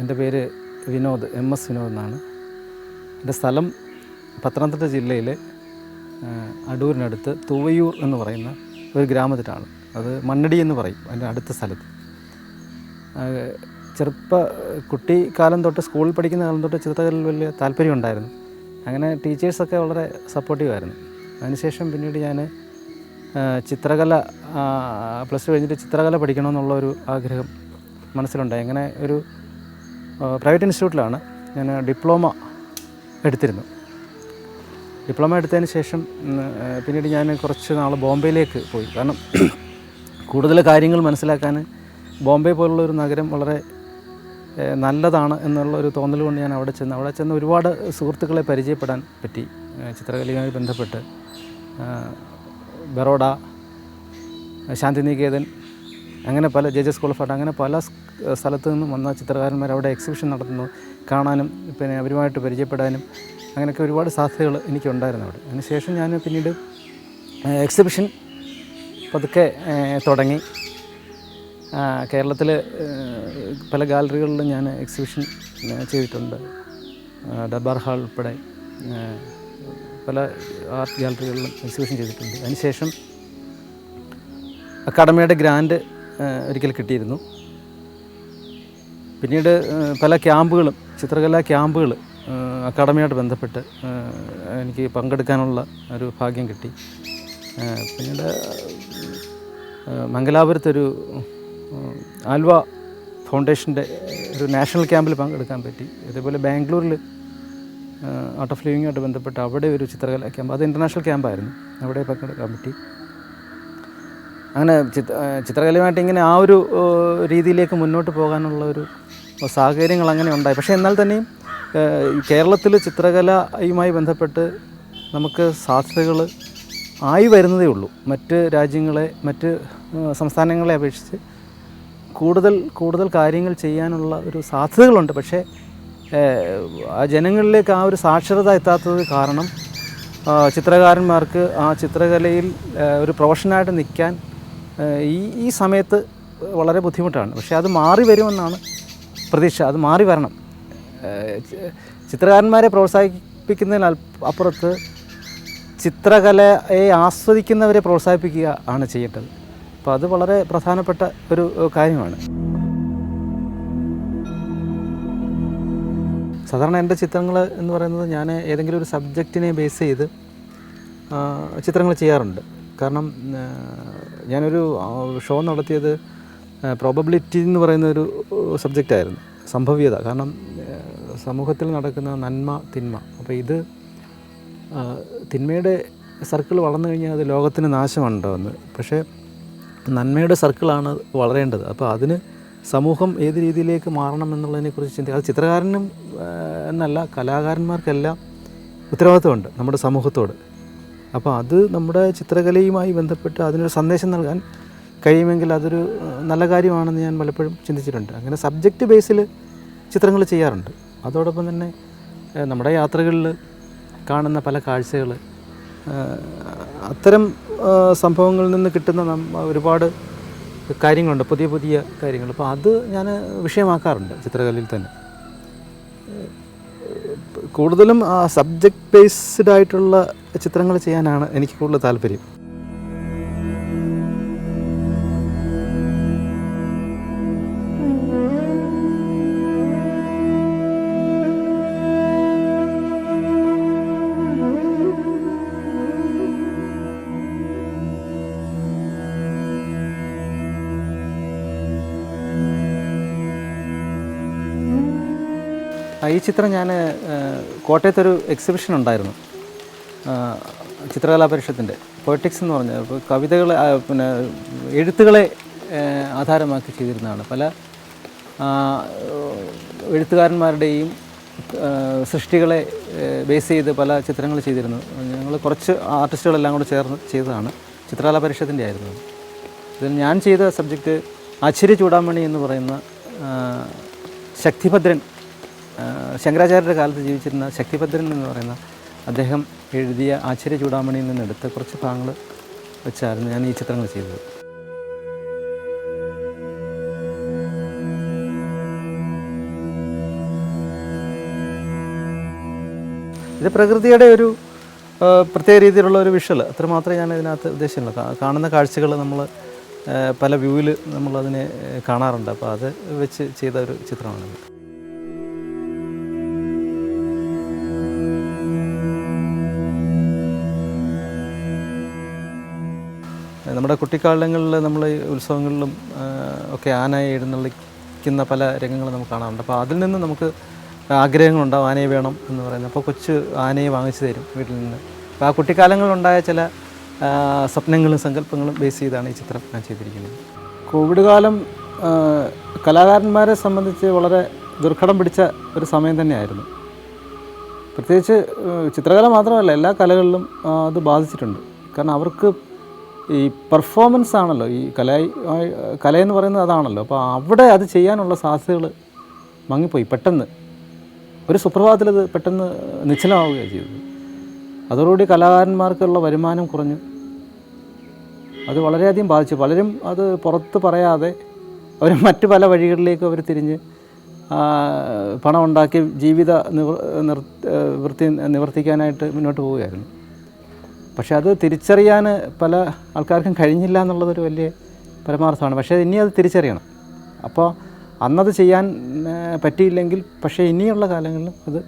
എന്റെ പേര് Vinod M S Vinod എന്നാണ്. എന്റെ സ്ഥലം പത്തനംതിട്ട ജില്ലയിലെ അടൂരിനടുത്ത് തുവയൂർ എന്ന് പറയുന്ന ഒരു ഗ്രാമത്തിലാണ്. അത് മണ്ണടി എന്ന് പറയും അതിന്റെ അടുത്ത സ്ഥലത്ത്. ചെറുപ്പ കുട്ടിക്കാലം തൊട്ട് സ്കൂളിൽ പഠിക്കുന്ന കാലം തൊട്ട് ചിത്രകലയിൽ വലിയ താല്പര്യം ഉണ്ടായിരുന്നു. അങ്ങനെ ടീച്ചേഴ്സൊക്കെ വളരെ സപ്പോർട്ടീവായിരുന്നു അതിനുശേഷം പിന്നീട് ഞാൻ ചിത്രകല പ്ലസ് ടു കഴിഞ്ഞിട്ട് ചിത്രകല പഠിക്കണമെന്നുള്ള ഒരു ആഗ്രഹം മനസ്സിലുണ്ടായി. അങ്ങനെ ഒരു പ്രൈവറ്റ് ഇൻസ്റ്റിറ്റ്യൂട്ടിലാണ് ഞാൻ ഡിപ്ലോമ എടുത്തിരുന്നു ഡിപ്ലോമ എടുത്തതിന് ശേഷം പിന്നീട് ഞാൻ കുറച്ച് നാൾ ബോംബെയിലേക്ക് പോയി. കാരണം കൂടുതൽ കാര്യങ്ങൾ മനസ്സിലാക്കാൻ ബോംബെ പോലുള്ള ഒരു നഗരം വളരെ നല്ലതാണ് എന്നുള്ള ഒരു തോന്നൽ കൊണ്ട് ഞാൻ അവിടെ ചെന്ന് അവിടെ ചെന്ന് ഒരുപാട് സുഹൃത്തുക്കളെ പരിചയപ്പെടാൻ പറ്റി. ചിത്രകലയുമായി ബന്ധപ്പെട്ട് ബറോഡ ശാന്തിനികേതൻ അങ്ങനെ പല J J School of Art അങ്ങനെ പല സ്ഥലത്തു നിന്നും വന്ന ചിത്രകാരന്മാർ അവിടെ എക്സിബിഷൻ നടത്തുന്നു കാണാനും പിന്നെ അവരുമായിട്ട് പരിചയപ്പെടാനും അങ്ങനെയൊക്കെ ഒരുപാട് സാധ്യതകൾ എനിക്കുണ്ടായിരുന്നു അവിടെ. അതിനുശേഷം ഞാൻ പിന്നീട് എക്സിബിഷൻ പതുക്കെ തുടങ്ങി. കേരളത്തിൽ പല ഗാലറികളിലും ഞാൻ എക്സിബിഷൻ ചെയ്തിട്ടുണ്ട്. ദർബാർ ഹാൾ ഉൾപ്പെടെ പല ആർട്ട് ഗാലറികളിലും എക്സിബിഷൻ ചെയ്തിട്ടുണ്ട്. അതിനുശേഷം അക്കാഡമിയുടെ ഗ്രാൻഡ് ഒരിക്കൽ കിട്ടിയിരുന്നു. പിന്നീട് പല ക്യാമ്പുകളും ചിത്രകലാ ക്യാമ്പുകൾ അക്കാഡമിയായിട്ട് ബന്ധപ്പെട്ട് എനിക്ക് പങ്കെടുക്കാനുള്ള ഒരു ഭാഗ്യം കിട്ടി. പിന്നീട് മംഗലാപുരത്തൊരു ആൽവ ഫൗണ്ടേഷന്റെ ഒരു നാഷണൽ ക്യാമ്പിൽ പങ്കെടുക്കാൻ പറ്റി. അതേപോലെ ബാംഗ്ലൂരിൽ ഔട്ട് ഓഫ് ലിവിങ്ങുമായിട്ട് ബന്ധപ്പെട്ട് അവിടെ ഒരു ചിത്രകലാ ക്യാമ്പ് അത് ഇന്റർനാഷണൽ ക്യാമ്പായിരുന്നു. അവിടെ പങ്കെടുക്കാൻ പറ്റി. അങ്ങനെ ചിത്ര ചിത്രകലയുമായിട്ട് ഇങ്ങനെ ആ ഒരു രീതിയിലേക്ക് മുന്നോട്ട് പോകാനുള്ള ഒരു സാഹചര്യങ്ങൾ അങ്ങനെ ഉണ്ടായി. പക്ഷേ എന്നാൽ തന്നെയും കേരളത്തിൽ ചിത്രകലയുമായി ബന്ധപ്പെട്ട് നമുക്ക് സാധ്യതകൾ ആയി വരുന്നതേ ഉള്ളൂ. മറ്റ് രാജ്യങ്ങളെ മറ്റ് സംസ്ഥാനങ്ങളെ അപേക്ഷിച്ച് കൂടുതൽ കൂടുതൽ കാര്യങ്ങൾ ചെയ്യാനുള്ള ഒരു സാധ്യതകളുണ്ട്. പക്ഷേ ആ ജനങ്ങളിലേക്ക് ആ ഒരു സാക്ഷരത എത്താത്തത് കാരണം ചിത്രകാരന്മാർക്ക് ആ ചിത്രകലയിൽ ഒരു പ്രൊഫഷനായിട്ട് നിൽക്കാൻ ഈ ഈ സമയത്ത് വളരെ ബുദ്ധിമുട്ടാണ്. പക്ഷേ അത് മാറി വരുമെന്നാണ് പ്രതീക്ഷ. അത് മാറി വരണം. ചിത്രകാരന്മാരെ പ്രോത്സാഹിപ്പിക്കുന്നതിന് അപ്പുറത്ത് ചിത്രകലയെ ആസ്വദിക്കുന്നവരെ പ്രോത്സാഹിപ്പിക്കുക ആണ് ചെയ്യേണ്ടത്. അപ്പോൾ അത് വളരെ പ്രധാനപ്പെട്ട ഒരു കാര്യമാണ്. സാധാരണ എന്റെ ചിത്രങ്ങൾ എന്ന് പറയുന്നത് ഞാൻ ഏതെങ്കിലും ഒരു സബ്ജക്റ്റിനെ ബേസ് ചെയ്ത് ചിത്രങ്ങൾ ചെയ്യാറുണ്ട്. കാരണം ഞാനൊരു ഷോ നടത്തിയത് പ്രോബബിലിറ്റി എന്ന് പറയുന്ന ഒരു സബ്ജക്റ്റായിരുന്നു സംഭവ്യത. കാരണം സമൂഹത്തിൽ നടക്കുന്ന നന്മ തിന്മ. അപ്പോൾ ഇത് തിന്മയുടെ സർക്കിൾ വളർന്നു കഴിഞ്ഞാൽ അത് ലോകത്തിന് നാശമാണ് ഉണ്ടാകുന്നത് പക്ഷേ നന്മയുടെ സർക്കിളാണ് വളരേണ്ടത്. അപ്പോൾ അതിന് സമൂഹം ഏത് രീതിയിലേക്ക് മാറണം എന്നുള്ളതിനെക്കുറിച്ച് ചിന്തിക്കുക അത് ചിത്രകാരനും എന്നല്ല കലാകാരന്മാർക്കെല്ലാം ഉത്തരവാദിത്വമുണ്ട് നമ്മുടെ സമൂഹത്തോട്. അപ്പോൾ അത് നമ്മുടെ ചിത്രകലയുമായി ബന്ധപ്പെട്ട് അതിനൊരു സന്ദേശം നൽകാൻ കഴിയുമെങ്കിൽ അതൊരു നല്ല കാര്യമാണെന്ന് ഞാൻ പലപ്പോഴും ചിന്തിച്ചിട്ടുണ്ട്. അങ്ങനെ സബ്ജക്റ്റ് ബേസിൽ ചിത്രങ്ങൾ ചെയ്യാറുണ്ട്. അതോടൊപ്പം തന്നെ നമ്മുടെ യാത്രകളിൽ കാണുന്ന പല കാഴ്ചകൾ അത്തരം സംഭവങ്ങളിൽ നിന്ന് കിട്ടുന്ന ഒരുപാട് കാര്യങ്ങളുണ്ട് പുതിയ പുതിയ കാര്യങ്ങൾ. അപ്പോൾ അത് ഞാൻ വിഷയമാക്കാറുണ്ട് ചിത്രകലയിൽ തന്നെ. കൂടുതലും സബ്ജക്റ്റ് ബേസ്ഡ് ആയിട്ടുള്ള ചിത്രങ്ങൾ ചെയ്യാനാണ് എനിക്ക് കൂടുതൽ താല്പര്യം. ഈ ചിത്രം ഞാൻ കോട്ടയത്തൊരു എക്സിബിഷൻ ഉണ്ടായിരുന്നു. ചിത്രകലാ പരിഷത്തിന്റെ പൊയറ്റിക്സ് എന്ന് പറഞ്ഞ കവിതകളെ പിന്നെ എഴുത്തുകളെ ആധാരമാക്കി ചെയ്തിരുന്നതാണ്. പല എഴുത്തുകാരന്മാരുടെയും സൃഷ്ടികളെ ബേസ് ചെയ്ത് പല ചിത്രങ്ങൾ ചെയ്തിരുന്നു. ഞങ്ങൾ കുറച്ച് ആർട്ടിസ്റ്റുകളെല്ലാം കൂടെ ചേർന്ന് ചെയ്തതാണ് ചിത്രകലാ പരിഷത്തിന്റെ ആയിരുന്നു. ഇതിൽ ഞാൻ ചെയ്ത സബ്ജക്റ്റ് ആശ്ചര്യ ചൂടാമണി എന്ന് പറയുന്ന ശക്തിഭദ്രൻ ശങ്കരാചാര്യരുടെ കാലത്ത് ജീവിച്ചിരുന്ന ശക്തിഭദ്രൻ എന്ന് പറയുന്ന അദ്ദേഹം എഴുതിയ ആശ്ചര്യ ചൂടാമണിയിൽ നിന്നെടുത്ത കുറച്ച് ഭാഗങ്ങൾ വെച്ചായിരുന്നു ഞാൻ ഈ ചിത്രങ്ങൾ ചെയ്തത്. ഇത് പ്രകൃതിയുടെ ഒരു പ്രത്യേക രീതിയിലുള്ള ഒരു വിഷ്വൽ അത്രമാത്രമേ ഞാൻ ഇതിനകത്ത് ഉദ്ദേശിച്ചുള്ളൂ കാണുന്ന കാഴ്ചകൾ നമ്മൾ പല വ്യൂവിൽ നമ്മളതിനെ കാണാറുണ്ട്. അപ്പോൾ അത് വെച്ച് ചെയ്ത ഒരു ചിത്രമാണിത്. നമ്മുടെ കുട്ടിക്കാലങ്ങളിൽ നമ്മൾ ഉത്സവങ്ങളിലും ഒക്കെ ആനയെ എഴുന്നള്ളിക്കുന്ന പല രംഗങ്ങളും നമുക്ക് കാണാറുണ്ട്. അപ്പോൾ അതിൽ നിന്ന് നമുക്ക് ആഗ്രഹങ്ങളുണ്ടാവും. ആനയെ വേണം എന്ന് പറയുന്നത്. അപ്പോൾ കൊച്ച് ആനയെ വാങ്ങിച്ചു തരും വീട്ടിൽ നിന്ന്. അപ്പോൾ ആ കുട്ടിക്കാലങ്ങളിലുണ്ടായ ചില സ്വപ്നങ്ങളും സങ്കല്പങ്ങളും ബേസ് ചെയ്താണ് ഈ ചിത്രം ഞാൻ ചെയ്തിരിക്കുന്നത്. കോവിഡ് കാലം കലാകാരന്മാരെ സംബന്ധിച്ച് വളരെ ദുർഘടം പിടിച്ച ഒരു സമയം തന്നെയായിരുന്നു. പ്രത്യേകിച്ച് ചിത്രകല മാത്രമല്ല എല്ലാ കലകളിലും അത് ബാധിച്ചിട്ടുണ്ട്. കാരണം അവർക്ക് ഈ പെർഫോമൻസ് ആണല്ലോ. ഈ കല കലയെന്ന് പറയുന്നത് അതാണല്ലോ. അപ്പോൾ അവിടെ അത് ചെയ്യാനുള്ള സാധ്യതകൾ മങ്ങിപ്പോയി പെട്ടെന്ന്. ഒരു സുപ്രഭാതത്തിൽ അത് പെട്ടെന്ന് നിശ്ചലമാവുകയാണ് ചെയ്തത്. അതോടുകൂടി കലാകാരന്മാർക്കുള്ള വരുമാനം കുറഞ്ഞു. അത് വളരെയധികം ബാധിച്ചു. പലരും അത് പുറത്ത് പറയാതെ അവർ മറ്റു പല വഴികളിലേക്ക് അവർ തിരിഞ്ഞ് പണമുണ്ടാക്കി ജീവിത നിവൃ നിർ വൃത്തി നിവർത്തിക്കാനായിട്ട് മുന്നോട്ട് പോവുകയായിരുന്നു. പക്ഷേ അത് തിരിച്ചറിയാൻ പല ആൾക്കാർക്കും കഴിഞ്ഞില്ല എന്നുള്ളതൊരു വലിയ പരമാർത്ഥമാണ്. പക്ഷേ ഇനി അത് തിരിച്ചറിയണം. അപ്പോൾ അന്നത് ചെയ്യാൻ പറ്റിയില്ലെങ്കിൽ പക്ഷേ ഇനിയുള്ള കാലങ്ങളിലും അത്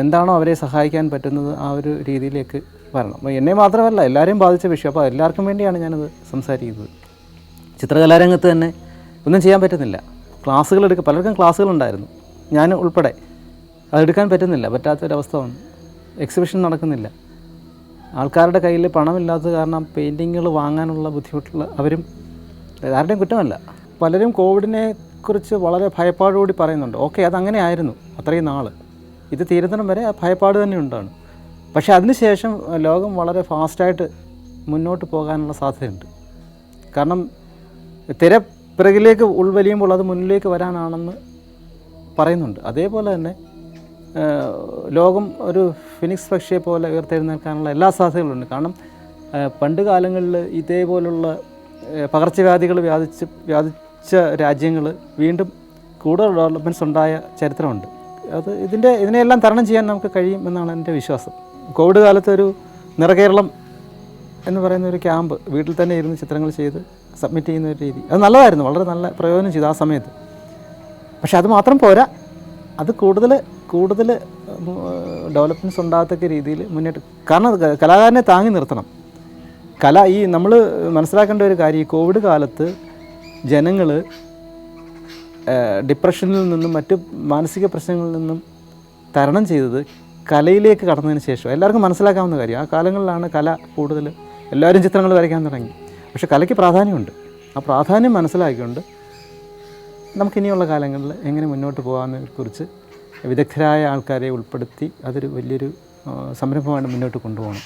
എന്താണോ അവരെ സഹായിക്കാൻ പറ്റുന്നത് ആ ഒരു രീതിയിലേക്ക് വരണം. എന്നെ മാത്രമല്ല എല്ലാവരെയും ബാധിച്ച വിഷയം. അപ്പോൾ എല്ലാവർക്കും വേണ്ടിയാണ് ഞാനത് സംസാരിക്കുന്നത്. ചിത്രകലാരംഗത്ത് തന്നെ ഒന്നും ചെയ്യാൻ പറ്റുന്നില്ല. ക്ലാസ്സുകൾ എടുക്കുക പലർക്കും ക്ലാസ്സുകളുണ്ടായിരുന്നു. ഞാൻ ഉൾപ്പെടെ അതെടുക്കാൻ പറ്റുന്നില്ല പറ്റാത്തൊരവസ്ഥ വന്നു. എക്സിബിഷൻ നടക്കുന്നില്ല. ആൾക്കാരുടെ കയ്യിൽ പണമില്ലാത്തത് കാരണം പെയിന്റിങ്ങുകൾ വാങ്ങാനുള്ള ബുദ്ധിമുട്ടുള്ള അവരും ആരുടെയും കുറ്റമല്ല. പലരും കോവിഡിനെ കുറിച്ച് വളരെ ഭയപ്പാടോടി പറയുന്നുണ്ട്. ഓക്കെ അതങ്ങനെ ആയിരുന്നു അത്രയും നാൾ ഇത് തീരുന്നിടം വരെ ആ ഭയപ്പാട് തന്നെ ഉണ്ടാണ്. പക്ഷേ അതിനുശേഷം ലോകം വളരെ ഫാസ്റ്റായിട്ട് മുന്നോട്ട് പോകാനുള്ള സാധ്യതയുണ്ട്. കാരണം തിര പിറകിലേക്ക് ഉൾവലിയുമ്പോൾ അത് മുന്നിലേക്ക് വരാനാണെന്ന് പറയുന്നുണ്ട്. അതേപോലെ തന്നെ ലോകം ഒരു ഫിനിക്സ് പക്ഷിയെ പോലെ ഉയർത്തെഴുന്നേൽക്കാനുള്ള എല്ലാ സാധ്യതകളുണ്ട്. കാരണം പണ്ട് കാലങ്ങളിൽ ഇതേപോലുള്ള പകർച്ചവ്യാധികൾ വ്യാധിച്ച് വ്യാധിച്ച രാജ്യങ്ങൾ വീണ്ടും കൂടുതൽ ഡെവലപ്മെന്റ്സ് ഉണ്ടായ ചരിത്രമുണ്ട്. അത് ഇതിന്റെ ഇതിനെയെല്ലാം തരണം ചെയ്യാൻ നമുക്ക് കഴിയും എന്നാണ് എന്റെ വിശ്വാസം. കോവിഡ് കാലത്ത് ഒരു നിറകേരളം എന്ന് പറയുന്ന ഒരു ക്യാമ്പ് വീട്ടിൽ തന്നെ ഇരുന്ന് ചിത്രങ്ങൾ ചെയ്ത് സബ്മിറ്റ് ചെയ്യുന്ന ഒരു രീതി. അത് നല്ലതായിരുന്നു വളരെ നല്ല പ്രയോജനം ചെയ്തു ആ സമയത്ത്. പക്ഷേ അത് മാത്രം പോരാ. അത് കൂടുതൽ കൂടുതൽ ഡെവലപ്മെന്റ്സ് ഉണ്ടാകത്തക്ക രീതിയിൽ മുന്നോട്ട് കാരണം കലാകാരനെ താങ്ങി നിർത്തണം. കല ഈ നമ്മൾ മനസ്സിലാക്കേണ്ട ഒരു കാര്യം ഈ കോവിഡ് കാലത്ത് ജനങ്ങൾ ഡിപ്രഷനിൽ നിന്നും മറ്റ് മാനസിക പ്രശ്നങ്ങളിൽ നിന്നും തരണം ചെയ്തത് കലയിലേക്ക് കടന്നതിന് ശേഷം. എല്ലാവർക്കും മനസ്സിലാക്കാവുന്ന കാര്യം ആ കാലങ്ങളിലാണ് കല കൂടുതൽ എല്ലാവരും ചിത്രങ്ങൾ വരയ്ക്കാൻ തുടങ്ങി. പക്ഷെ കലയ്ക്ക് പ്രാധാന്യമുണ്ട്. ആ പ്രാധാന്യം മനസ്സിലാക്കിക്കൊണ്ട് നമുക്കിനിയുള്ള കാലങ്ങളിൽ എങ്ങനെ മുന്നോട്ട് പോകാമെന്നതിനെ കുറിച്ച് വിദഗ്ധരായ ആൾക്കാരെ ഉൾപ്പെടുത്തി അതൊരു വലിയൊരു സംരംഭമാണ് മുന്നോട്ട് കൊണ്ടുപോകണം.